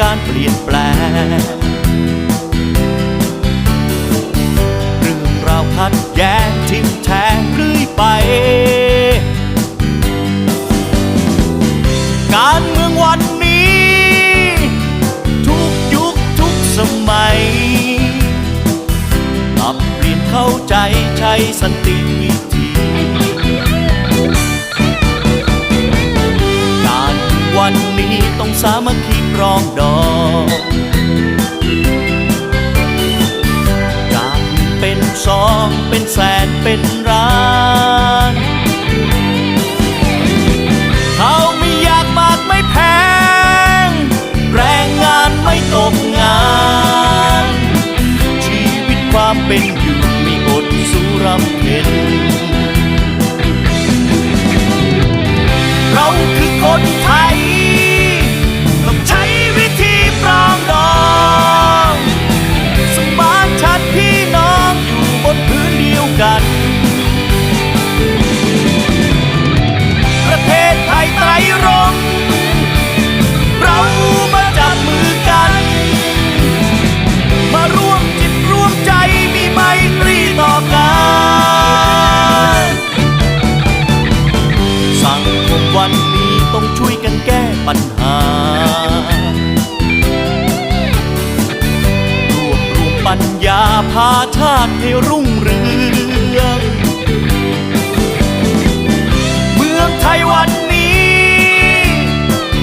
การเปลี่ยนแปลงเรื่องราวพัดแย้งทิมแทงเรื่อยไป การเมืองวันนี้ ทุกยุคทุกสมัยปรับเปลี่ยนเข้าใจใช้สันติวิธีามัคคีปรองดองจากเป็นสองเป็นแสนเป็นล้านเขาไม่อยากมากไม่แพง แรงงานไม่ตกงาน ชีวิตความเป็นาพาชาติให้รุ่งเรือง เมืองไทยวันนี้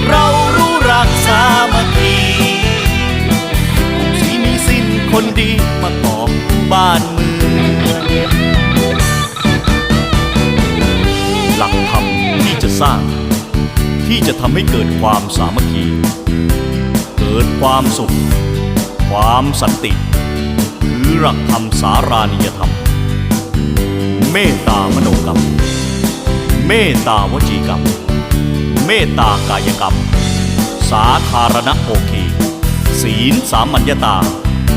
เรารู้รักสามัคคีสีมีสิ้นคนดีมากอบบ้านเมืองหลักธรรมที่จะสร้าง ที่จะทำให้เกิดความสามัคคี เกิดความสุข ความสันติ คือหลักธรรมสารานิยธรรม เมตตามโนกรรม เมตตาวจีกรรม เมตตากายกรรม สาธารณโอเค ศีลสามัญญตา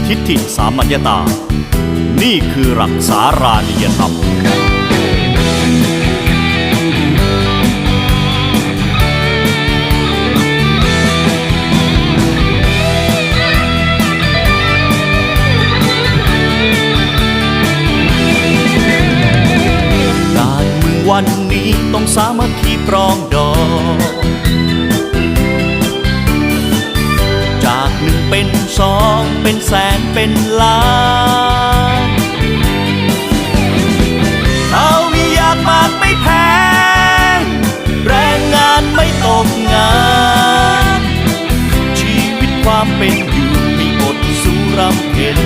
ทิฏฐิสามัญญตา นี่คือหลักสารานิยธรรม ปรองดอง จากหนึ่งเป็นสองเป็นแสนเป็นล้านเรามีอยากมากไม่แพง แรงงานไม่ตกงาน ชีวิตความเป็นอยู่มีอดสู้รำเพ็ญ